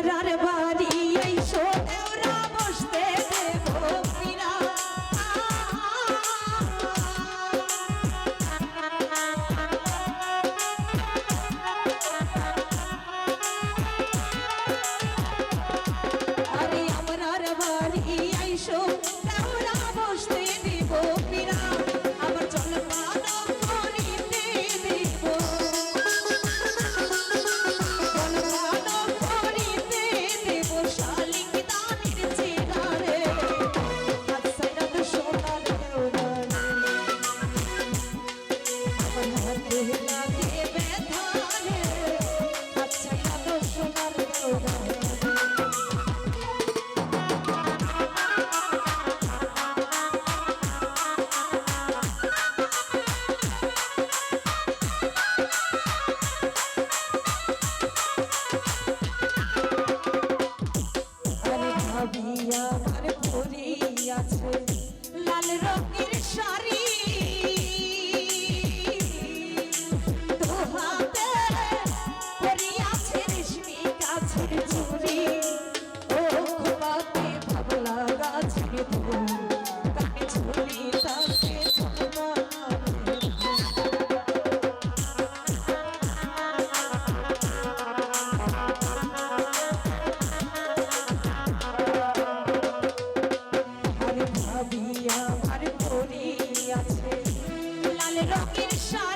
মরার রঙের শাড়ি